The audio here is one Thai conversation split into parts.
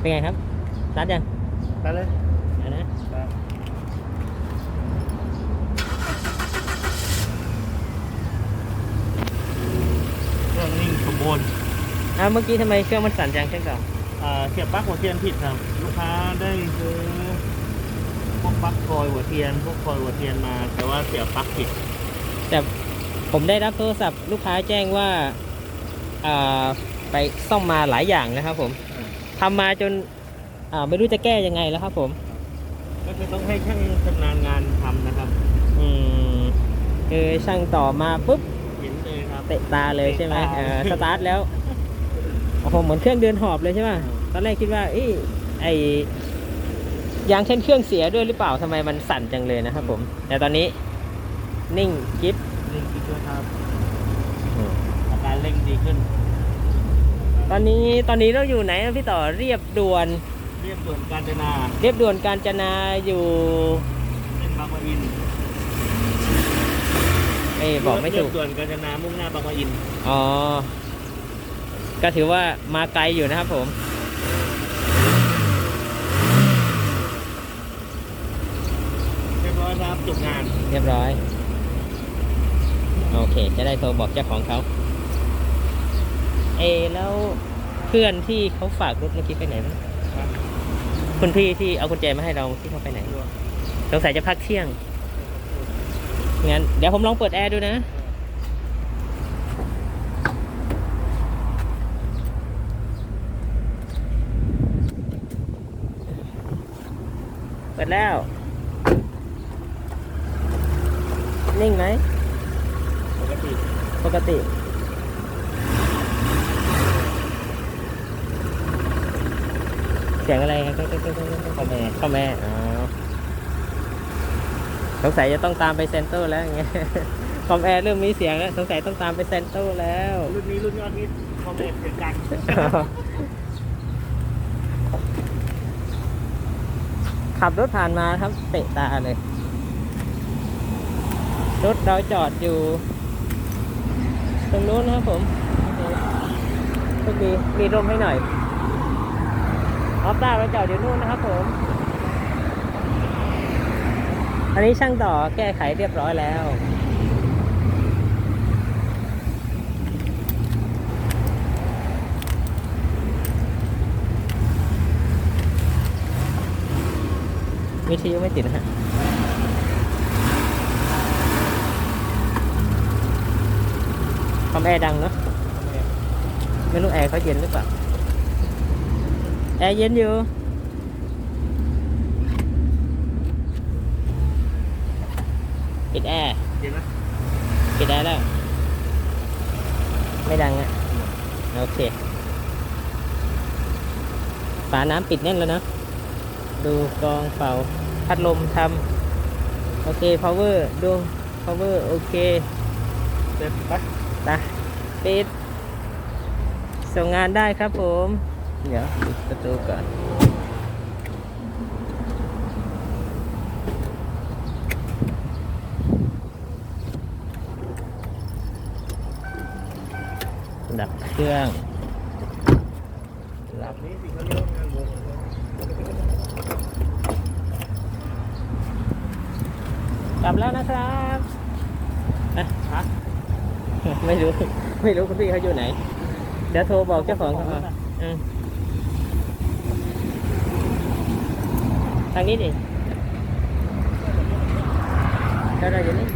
เป็นไงครับรัดยังไปเลยเดี๋ยวนะเครื่องนิ่งสมบูรณ์อ้าวเมื่อกี้ทำไมเครื่องมันสั่นจังเครื่องเก่าอ่าเสียบปลั๊กหัวเทียนผิดครับ ลูกค้าได้ซื้อพวกปลั๊กคอยหัวเทียน พวกคอยหัวเทียนมา แต่ว่าเสียบปลั๊กผิด แต่ผมได้รับโทรศัพท์ลูกค้าแจ้งว่าอ่าไปซ่อมมาหลายอย่างนะครับผม ทำมาจนอ่าไม่รู้จะแก้ยังไงแล้วครับ ผม ก็คือต้องให้ช่างชำนาญงานทำนะครับ อืมคือช่างต่อมาปุ๊บเห็นเลยครับเตะตาเลยใช่ไหมเตะตาเออสตาร์ทแล้วโอ้โหเหมือนเครื่องเดินหอบเลยใช่ไหมตอนแรกคิดว่าเอ้ยไอยางเช่นเครื่องเสียด้วยหรือเปล่าทำไมมันสั่นจังเลยนะครับผม แต่ตอนนี้นิ่งกิ๊บเร่งคิดด้วยครับอาการเร่งดีขึ้น ตอนนี้ตอนนี้เราอยู่ไหนนะพี่ต่อเรียบด่วน เรียบด่วนกาญจนาเรียบด่วนการจนาอยู่เป็นบางปะอินเอ้ยบอกไม่ถูกเรียบด่วนกาญจนามุ่งหน้าบางปะอินอ๋อ ก็ถือว่ามาไกลอยู่นะครับผมเรียบร้อยครับจบงาน เรียบร้อย โอเค จะได้โทรบอกเจ้าของเขา เอแล้วเพื่อนที่เขาฝากรถเมื่อกี้ไปไหนบ้างคุณพี่ที่เอากุญแจมาให้เราที่เขาไปไหนสงสัยจะพักเที่ยงงั้นเดี๋ยวผมลองเปิดแอร์ดูนะเปิดแล้ว นิ่งไหมปกติ ปกติ เสียงอะไรครับคอมแอร์คอมแอร์อ๋อสงสัยจะต้องตามไปเซ็นเตอร์แล้วอย่างเงี้ยคอมแอร์เริ่มมีเสียงแล้วสงสัยต้องตามไปเซ็นเตอร์แล้ว รุ่นนี้รุ่นยอดฮิตคอมเมนต์เสียงดังขับรถผ่านมาครับเตะตาเลย รถเราจอดอยู่ ตรงนู้นนะครับผมโชคดีมีร่มให้หน่อย ออฟต้าเราจอดอยู่นู่นนะครับผม อันนี้ช่างต่อแก้ไขเรียบร้อยแล้ววิทยุไม่ติดนะฮะคอมแอร์ดังเนาะไม่รู้แอร์เขาเย็นหรือเปล่า แอร์เย็นอยู่ปิดแอร์เห็นไหมปิดแอร์แล้ว ไม่ดังอะ โอเค ฝาน้ำปิดแน่นแล้วนะ ดูกรองเป่า พัดลมทำโอเค power ดู power โอเคเสร็จปะไปปิดส่งงานได้ครับผม เดี๋ยวปิดประตูก่อนดับเครื่องหลับนี้สิเขาเรียกว่างานวงกลับแล้วนะครับอะฮะไม่รู้ ไม่รู้คุณพี่เขาอยู่ไหน เดี๋ยวโทรบอกเจ้าของเขาก่อนอืม ทางนี้ดิเราเราอยู่นี่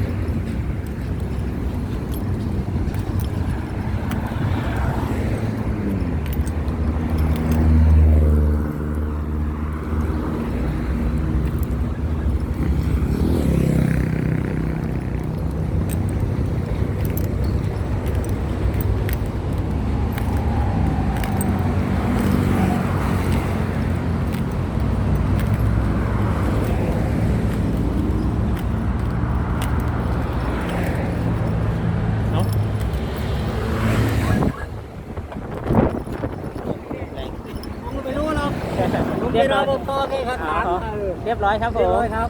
เนาะแรง ผมไม่รู้หรอกผมเรียเป็บนร้รอยปภแค่ขัดขานเรียบร้อยครับผเรียบมร้อยครับ